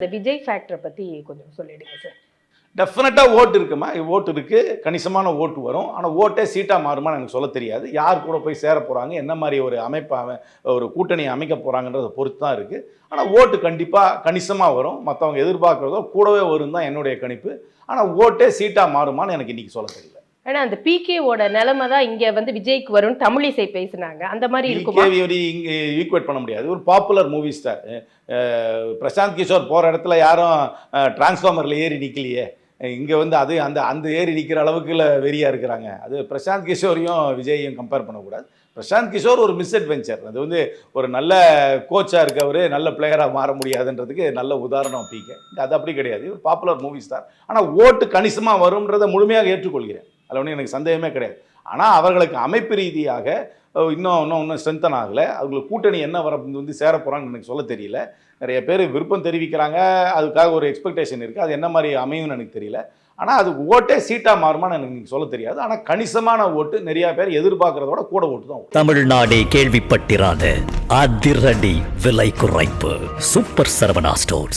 இந்த விஜய் ஃபேக்டரை பத்தி கொஞ்சம் சொல்லிடுங்க சார் டெஃபினட்டாக ஓட்டு இருக்குமா? ஓட்டு இருக்குது கணிசமான ஓட்டு வரும். ஆனால் ஓட்டே சீட்டாக மாறுமான்னு எனக்கு சொல்ல தெரியாது. யார் கூட போய் சேர போகிறாங்க என்ன மாதிரி ஒரு அமைப்பாக ஒரு கூட்டணி அமைக்க போகிறாங்கன்றதை பொறுத்து தான் இருக்குது ஆனால் ஓட்டு கண்டிப்பாக கணிசமாக வரும். மற்றவங்க எதிர்பார்க்குறதோ கூடவே வரும் தான் என்னுடைய கணிப்பு. ஆனால் ஓட்டே சீட்டாக மாறுமான்னு எனக்கு இன்றைக்கி சொல்ல தெரியல. ஆனா அந்த பிகேவோட நிலைமை தான் இங்க வந்து விஜய்க்கு வரும்னு தமிழிசை பேசுனாங்க. அந்த மாதிரி இருக்குமா? இங்கே ஈக்குவேட் பண்ண முடியாது. ஒரு popular movie star Prashanth Kishore போகிற இடத்துல யாரும் டிரான்ஸ்ஃபார்மரில் ஏறி நிற்கலையே இங்கே வந்து அது அந்த அந்த ஏறி நிற்கிற அளவுக்குல வெறியாக இருக்கிறாங்க. அது பிரசாந்த் கிஷோரையும் விஜயையும் கம்பேர் பண்ணக்கூடாது. பிரசாந்த் கிஷோர் ஒரு மிஸ்அட்வென்ச்சர் அது வந்து ஒரு நல்ல கோச்சாக இருக்கவர் நல்ல பிளேயராக மாற முடியாதுன்றதுக்கு நல்ல உதாரணம் பிகே அது அப்படி கிடையாது. ஒரு பாப்புலர் மூவி ஸ்டார் ஆனால் ஓட்டு கணிசமாக வரும்ன்றதை முழுமையாக ஏற்றுக்கொள்கிறேன். அதில் ஒன்றும் எனக்கு சந்தேகமே கிடையாது. ஆனால் அவர்களுக்கு அமைப்பு ரீதியாக இன்னும் இன்னும் இன்னும் ஸ்ட்ரென்தன் ஆகலை. அவங்களுக்கு கூட்டணி என்ன வர வந்து சேர போகிறாங்கன்னு எனக்கு சொல்ல தெரியல. நிறைய பேர் விருப்பம் தெரிவிக்கிறாங்க. அதுக்காக ஒரு எக்ஸ்பெக்டேஷன் இருக்குது அது என்ன மாதிரி அமையும்னு எனக்கு தெரியல. ஆனால் அது ஓட்டே சீட்டாக மாறுமான்னு எனக்கு சொல்ல தெரியாது. ஆனால் கணிசமான ஓட்டு நிறைய பேர் எதிர்பார்க்கறதோட கூட ஓட்டு தான் வரும். தமிழ்நாடே கேள்விப்பட்டிராத அதிரடி விலை குறைப்பு. Super Saravana stores.